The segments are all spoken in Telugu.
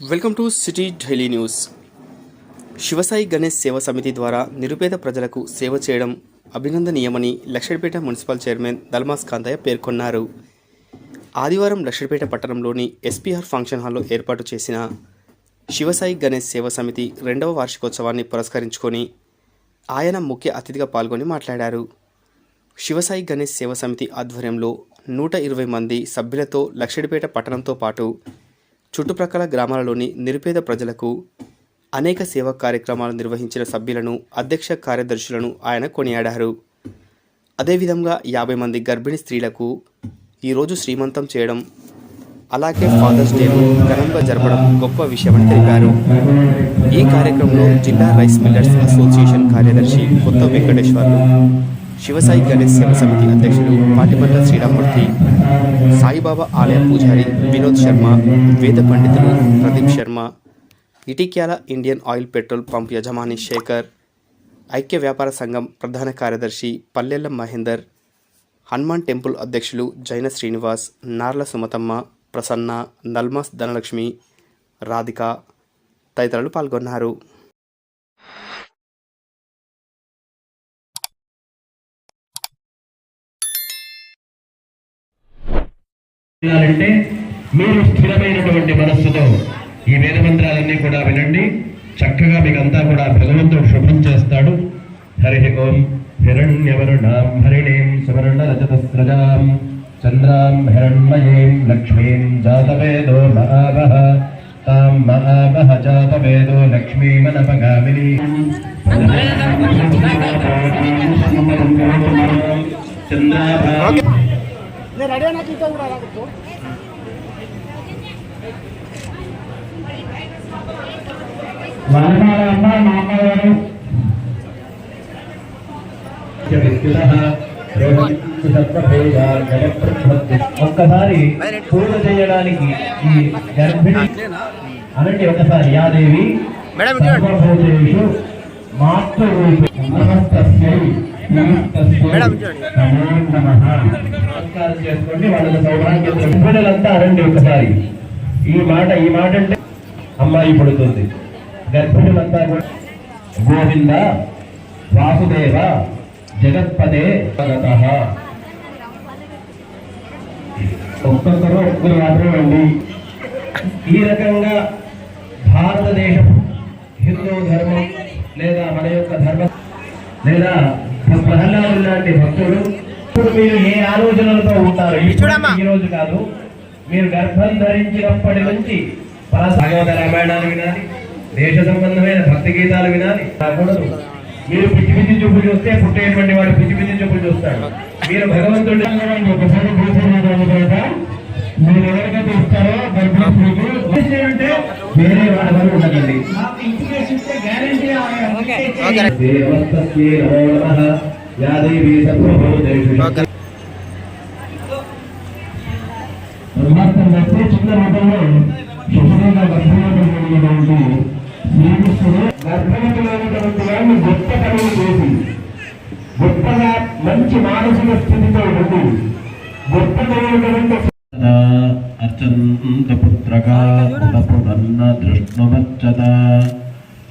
Welcome to City Daily News. Shivasai Ganesh Seva Samiti ద్వారా నిరుపేద ప్రజలకు సేవ చేయడం అభినందనీయమని లక్షడిపేట మున్సిపల్ చైర్మన్ దల్మాస్ కాంతయ్య పేర్కొన్నారు. ఆదివారం లక్షడిపేట పట్టణంలోని ఎస్పీఆర్ ఫంక్షన్ హాల్లో ఏర్పాటు చేసిన శివసాయి గణేష్ సేవా సమితి రెండవ వార్షికోత్సవాన్ని పురస్కరించుకొని ఆయన ముఖ్య అతిథిగా పాల్గొని మాట్లాడారు. శివసాయి గణేష్ సేవా సమితి ఆధ్వర్యంలో నూట ఇరవై మంది సభ్యులతో లక్షడిపేట పట్టణంతో పాటు చుట్టుప్రక్కల గ్రామాలలోని నిరుపేద ప్రజలకు అనేక సేవా కార్యక్రమాలు నిర్వహించిన సభ్యులను అధ్యక్ష కార్యదర్శులను ఆయన కొనియాడారు. అదేవిధంగా యాభై మంది గర్భిణీ స్త్రీలకు ఈరోజు శ్రీమంతం చేయడం అలాగే ఫాదర్స్ డేను ఘనంగా జరపడం గొప్ప విషయమని తెలిపారు. ఈ కార్యక్రమంలో జిల్లా రైస్ మిల్లర్స్ అసోసియేషన్ కార్యదర్శి కొత్త వెంకటేశ్వర్లు శివసాయి గణేష్ సేవ సమితి అధ్యక్షులు పాటిపల్ల శ్రీరామూర్తి సాయిబాబా ఆలయ పూజారి వినోద్ శర్మ వేద పండితులు Pradeep Sharma Itikyala Indian Oil petrol pump యజమాని శేఖర్ ఐక్య వ్యాపార సంఘం ప్రధాన కార్యదర్శి పల్లెల్ల మహేందర్ హనుమాన్ టెంపుల్ అధ్యక్షులు జైన శ్రీనివాస్ నార్ల సుమతమ్మ ప్రసన్న నల్మాస్ ధనలక్ష్మి రాధిక తదితరులు పాల్గొన్నారు. చేయాలంటే మీరు స్థిరమైనటువంటి మనస్సుతో ఈ వేద మంత్రాలన్నీ కూడా వినండి. చక్కగా మీకంతా కూడా భగవంతుడు శుభం చేస్తాడు. హరి ఓం హిరణ్యవరుణాం హరిణీం సువర్ణ రజతస్రజాం చంద్రాం హిరణ్మయీం లక్ష్మీం జాతవేదో మహావహ తాం మహావహ జాతవేదో లక్ష్మీమనపగామిని. చంద్రాభా నేను రెడీ కూడా రాకపో ఒక్కసారి పూజ చేయడానికి ఈ గర్భిణి అనండి ఒకసారి యాదేవి. నమస్తస్యై నమో నమః నమస్కారం చేసుకోండి. వాళ్ళ గర్భిణులంతా అనండి ఒకసారి. ఈ మాట ఈ మాట అంటే అమ్మాయి పడుతుంది. గర్భిణులంతా గోవింద వాసుదేవ జగత్పదే భగతః ఒక్కొక్కరు ఒక్కరు మాత్రమండి ఈ రకంగా భారతదేశం హిందూ ధర్మం లేదా మన యొక్క ధర్మం లేదా ప్రహ్లాదు లాంటి భక్తుడు ఇప్పుడు మీరు ఏ ఆలోచనలతో ఉంటారు? ఈ రోజు కాదు. మీరు గర్భం ధరించినప్పటి నుంచి భాగవత రామాయణాలు వినాలి. దేశ సంబంధమైన భక్తి గీతాలు వినాలి. కాకూడదు మీరు పిచ్చి పిచ్చి చూపు చూస్తే పుట్టేటువంటి వాడు పిచ్చి పిచ్చి చూపు చూస్తాడు. మీరు భగవంతుడి ఒకసారి మీరు ఎవరికైతే ఇస్తారో గర్భిణీ అంటే వేరే వరకు ఉండకండి దేవస్తస్యే సర్వభూతేషు పరమాత్మ వచ్చే చిన్న రూపంలో శుభ్రంగా గర్భవతులైనటువంటి శ్రీకృష్ణుడు గర్భవతులైనటువంటి వాడిని గొప్ప పనులు చేసి గొప్పగా మంచి మానసిక స్థితితో ఉండి గొప్పదైనటువంటి అర్చంత పుత్రకా పునన్న దృష్ణుమచ్చత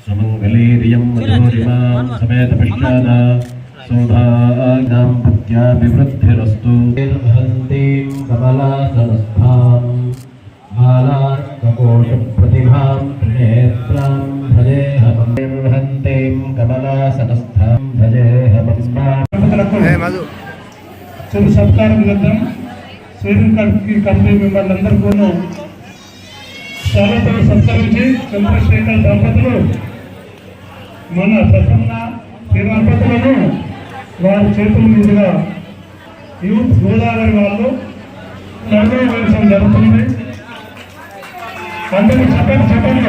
సుమంగళీరియం మధురిమాం సమేత పిష్టాద సౌభాగ్యాం పుత్యాభివృద్ధిరస్తు హంతీం కమలాసనస్థాం బాలార్కకోశప్రతిభాం త్రినేత్రాం భజేహమం హంతీం కమలాసనస్థాం భజేహమం చిరు సత్కారం చేద్దాం శ్రీరంగకి కమిటీ మెంబర్లందరూ కూడా శాలతో సత్కరించి చంద్రశేఖర్ దంపతులు మన ప్రసన్న శ్రీ దంపతులను వారి చేతుల మీదుగా యూత్ గోదావరి వాళ్ళు నడుము వేయడం జరుగుతుంది. అందరూ చెప్పండి చెప్పండి.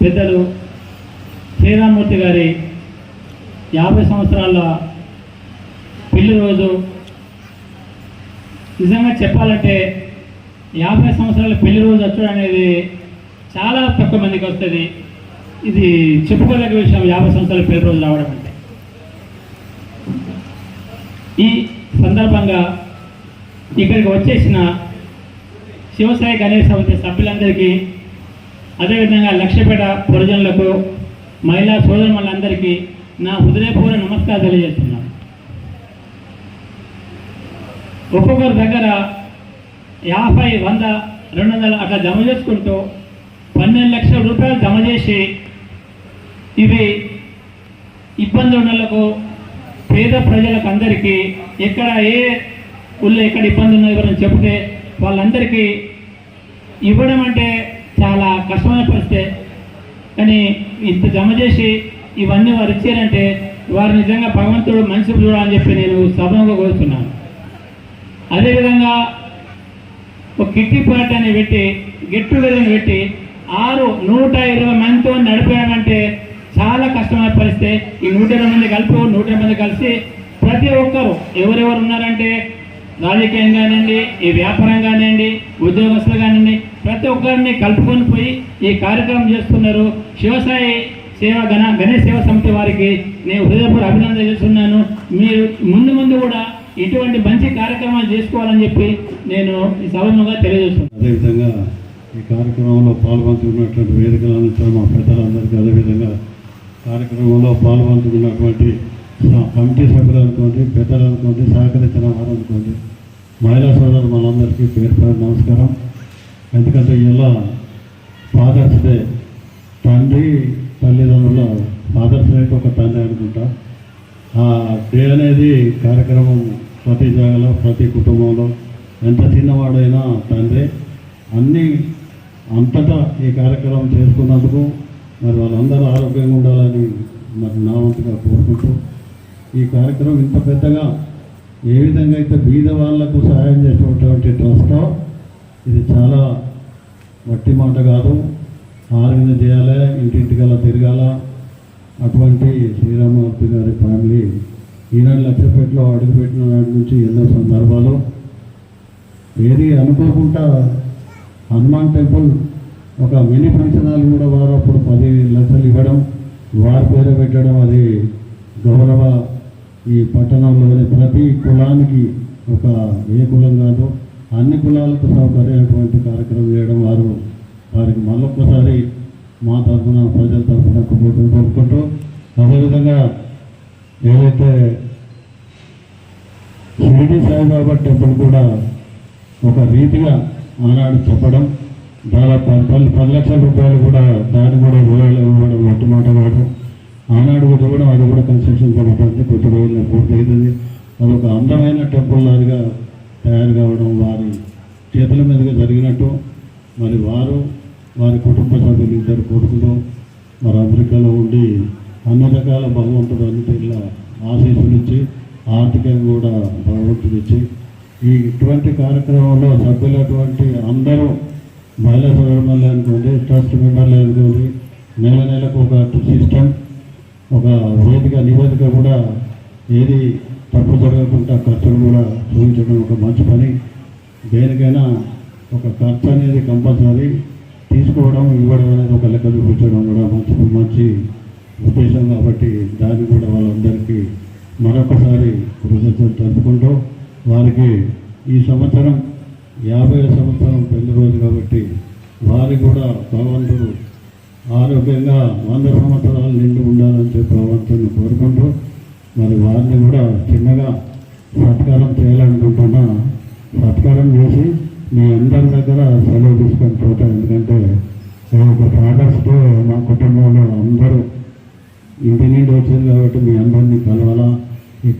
పెద్దలు శ్రీరామూర్తి గారి యాభై సంవత్సరాల రోజు నిజంగా చెప్పాలంటే యాభై సంవత్సరాల పెళ్ళి రోజు వచ్చడం అనేది చాలా తక్కువ మందికి వస్తుంది. ఇది చెప్పుకోదగ్గ విషయం యాభై సంవత్సరాల పేరు రోజు రావడం అంటే. ఈ సందర్భంగా ఇక్కడికి వచ్చేసిన శివసాయి గణేష్ సమితి సభ్యులందరికీ అదేవిధంగా లక్ష్యపేట ప్రజలకు మహిళా సోదరులందరికీ నా హృదయపూర్వ నమస్కారం తెలియజేస్తున్నాను. ఒక్కొక్కరి దగ్గర యాభై వంద రెండు వందలు అట్లా జమ చేసుకుంటూ పన్నెండు లక్షల రూపాయలు జమ చేసి ఇవి ఇబ్బంది ఉన్నలకు పేద ప్రజలకు అందరికీ ఎక్కడ ఏ ఊళ్ళో ఎక్కడ ఇబ్బంది ఉన్నది ఎవరైనా చెప్తే వాళ్ళందరికీ ఇవ్వడం అంటే చాలా కష్టమైన పరిస్థితి. కానీ ఇంత జమ చేసి ఇవన్నీ వారు ఇచ్చారంటే వారు నిజంగా భగవంతుడు మనిషి చూడాలని చెప్పి నేను సభగా కోరుతున్నాను. అదేవిధంగా ఒక కిట్టి పార్టీని పెట్టి గెట్ టుగెదర్ని పెట్టి ఆరు నూట ఇరవై మందితో నడిపామంటే చాలా కష్టమైన పరిస్థితి. ఈ నూట ఇరవై మంది కలిపి నూట ఇరవై మంది కలిసి ప్రతి ఒక్కరు ఎవరెవరు ఉన్నారంటే రాజకీయం కానివ్వండి ఈ వ్యాపారం కానివ్వండి ఉద్యోగస్తులు కానివ్వండి ప్రతి ఒక్కరిని కలుపుకొని పోయి ఈ కార్యక్రమం చేస్తున్నారు. శివసాయి సేవ గణ గణేష్ సేవ సమితి వారికి నేను హృదయపూర్వ అభినందన చేస్తున్నాను. మీరు ముందు ముందు కూడా ఇటువంటి మంచి కార్యక్రమాలు చేసుకోవాలని చెప్పి నేను ఈ సభముగా తెలియజేస్తున్నాను. అదేవిధంగా ఈ కార్యక్రమంలో పాల్పంచుకున్నటువంటి వేదికలు మా పెద్దలందరికీ అదేవిధంగా కార్యక్రమంలో పాల్పంచుకున్నటువంటి కమిటీ సభ్యులు అనుకోండి పెద్దలు అనుకోండి సహకరించిన వారు అనుకోండి మహిళా సోదరులు మనందరికీ పేరు పేరు నమస్కారం. ఎందుకంటే ఇలా ఫాదర్స్ డే తండ్రి తల్లిదండ్రుల ఫాదర్స్ డే ఒక తండ్రి అనుకుంటా. ఆ డే అనేది కార్యక్రమం ప్రతి జాగాలో ప్రతి కుటుంబంలో ఎంత చిన్నవాడైనా తండ్రి అన్నీ అంతటా ఈ కార్యక్రమం చేసుకున్నందుకు మరి వాళ్ళందరూ ఆరోగ్యంగా ఉండాలని మరి నా వంతుగా కోరుకుంటూ ఈ కార్యక్రమం ఇంత పెద్దగా ఏ విధంగా అయితే బీద వాళ్ళకు సహాయం చేసినటువంటి ట్రస్టో ఇది చాలా వట్టి మాట కాదు. ఆరోగ్యం చేయాలి ఇంటింటికల్లా తిరగాల అటువంటి శ్రీరామూర్తి గారి ఫ్యామిలీ ఈనాడు లక్షపేటలో అడుగుపెట్టిన నాటి నుంచి ఎన్నో సందర్భాలు. ఏది అనుకోకుండా హనుమాన్ టెంపుల్ ఒక మినీ ఫంక్షన్ హాల్ కూడా వారు అప్పుడు పది లక్షలు ఇవ్వడం వారి పేరు పెట్టడం అది గౌరవ ఈ పట్టణంలోని ప్రతి కులానికి ఒక ఏ కులం కాదు అన్ని కులాలకు సౌకర్యమైనటువంటి కార్యక్రమం చేయడం వారు వారికి మళ్ళొక్కసారి మా తరఫున ప్రజల తరఫున కుటుంబం కోరుకుంటూ అదేవిధంగా ఏదైతే షిరిడి సాయిబాబా టెంపుల్ కూడా ఒక రీతిగా ఆనాడు చెప్పడం దాదాపు పది పది పది లక్షల రూపాయలు కూడా దాన్ని కూడా ఇవ్వడం ఇవ్వడం ఒట్టి మాట కాదు. ఆనాడు కూడా ఇవ్వడం అది కూడా కన్స్ట్రక్షన్ జరుగుతుంది కొద్ది రోజులు పూర్తయింది అది ఒక అందమైన టెంపుల్ లాగా తయారు కావడం వారి చేతుల మీదుగా జరిగినట్టు మరి వారు వారి కుటుంబ సభ్యులు ఇద్దరు కొడుకులు మరి అమెరికాలో ఉండి అన్ని రకాల భగవంతుడు అన్నిటిలో ఆశీస్సులు ఇచ్చి ఆర్థికంగా కూడా భగవంతుడు ఇచ్చి ఈ ఇటువంటి కార్యక్రమంలో సభ్యులటువంటి అందరూ మహిళా సోదరులు అనుకోండి ట్రస్ట్ మెంబర్లు అనుకోండి నెల నెలకు ఒక సిస్టమ్ ఒక వేదిక నివేదిక కూడా ఏది తప్పు జరగకుండా ఖర్చులు కూడా చూపించడం ఒక మంచి పని. దేనికైనా ఒక ఖర్చు అనేది కంపల్సరీ. తీసుకోవడం ఇవ్వడం అనేది ఒక లెక్క చూపించడం కూడా మంచి మంచి ఉద్దేశం కాబట్టి దాన్ని కూడా వాళ్ళందరికీ మరొకసారి కృతజ్ఞతలు తెలుపుకుంటూ వారికి ఈ సంవత్సరం యాభై సంవత్సరం పెళ్ళి రోజు కాబట్టి వారికి కూడా భగవంతుడు ఆరోగ్యంగా వంద సంవత్సరాలు నిండి ఉండాలని చెప్పి భగవంతుని కోరుకుంటూ మరి వారిని కూడా చిన్నగా సత్కారం చేయాలనుకుంటున్నా సత్కారం చేసి మీ అందరి దగ్గర సెలవు తీసుకొని పోతాం. ఎందుకంటే ఒక ఫాదర్స్ డే మా కుటుంబంలో అందరూ ఇంటి నుండి వచ్చింది కాబట్టి మీ అందరినీ కలవాలా? ఈ